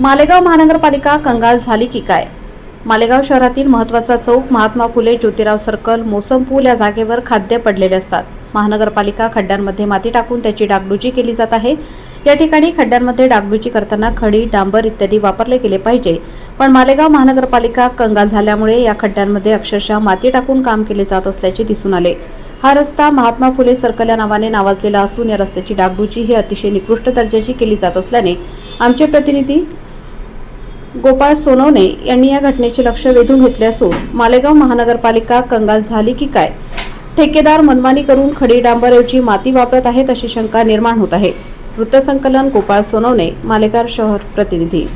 मालेगाव महानगरपालिका कंगाल झाली की काय? मालेगाव शहरातील महत्त्वाचा चौक महात्मा फुले ज्योतिराव सर्कल मोसम पूल या जागेवर खाद्य पडलेले असतात. महानगरपालिका खड्ड्यांमध्ये माती टाकून त्याची डागडुजी केली जात आहे. या ठिकाणी खड्ड्यांमध्ये डागडुजी करताना खडी डांबर इत्यादी वापरले गेले पाहिजे. पण मालेगाव महानगरपालिका कंगाल झाल्यामुळे या खड्ड्यांमध्ये अक्षरशः माती टाकून काम केले जात असल्याचे दिसून आले. हा रस्ता महात्मा फुले सर्कल या नावाने नावाजलेला असून या रस्त्याची डागडुजी ही अतिशय निकृष्ट दर्जाची केली जात असल्याने आमचे प्रतिनिधी गोपाळ सोनवणे यांनी या घटनेचे लक्ष वेधून घेतले असून मालेगाव महानगरपालिका कंगाल झाली की काय? ठेकेदार मनमानी करून खडी डांबरऐवजी माती वापरत आहेत अशी शंका निर्माण होत आहे. वृत्तसंकलन गोपाळ सोनवणे मालेगाव शहर प्रतिनिधी